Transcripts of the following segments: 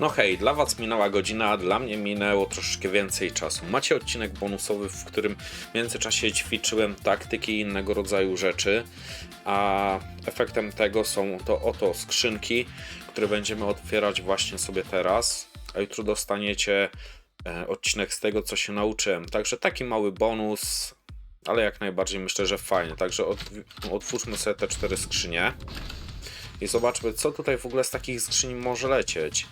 No hej, dla Was minęła godzina, a dla mnie minęło troszeczkę więcej czasu. Macie odcinek bonusowy, w którym w międzyczasie ćwiczyłem taktyki i innego rodzaju rzeczy, a efektem tego są to oto skrzynki, które będziemy otwierać właśnie sobie teraz, a jutro dostaniecie e, odcinek z tego, co się nauczyłem. Także taki mały bonus, ale jak najbardziej myślę, że fajnie. Także otw- otwórzmy sobie te cztery skrzynie i zobaczmy, co tutaj w ogóle z takich skrzyni może lecieć.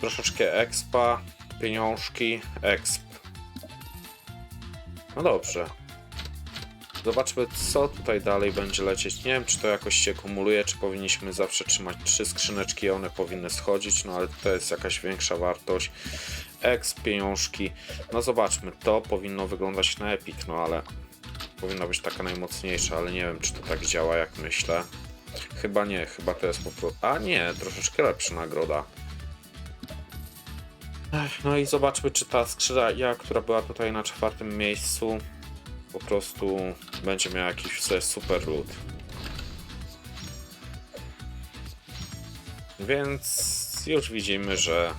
Troszeczkę expa, pieniążki, exp. No dobrze. Zobaczmy, co tutaj dalej będzie lecieć. Nie wiem, czy to jakoś się kumuluje, czy powinniśmy zawsze trzymać trzy skrzyneczki, one powinny schodzić, no ale to jest jakaś większa wartość. Exp, pieniążki. No zobaczmy, to powinno wyglądać na epic, no ale powinna być taka najmocniejsza, ale nie wiem, czy to tak działa, jak myślę. Chyba nie, chyba to jest po prostu. A nie, troszeczkę lepsza nagroda. No i zobaczmy, czy ta skrzynia, która była tutaj na czwartym miejscu, po prostu będzie miała jakiś super loot. Więc już widzimy, że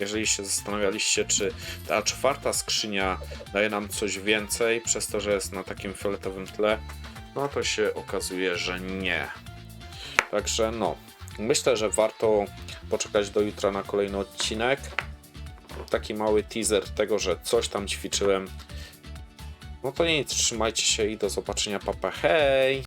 jeżeli się zastanawialiście, czy ta czwarta skrzynia daje nam coś więcej, przez to, że jest na takim fioletowym tle, no to się okazuje, że nie. Także no, myślę, że warto poczekać do jutra na kolejny odcinek. Taki mały teaser tego, że coś tam ćwiczyłem. No to nic, trzymajcie się i do zobaczenia, papa, hej!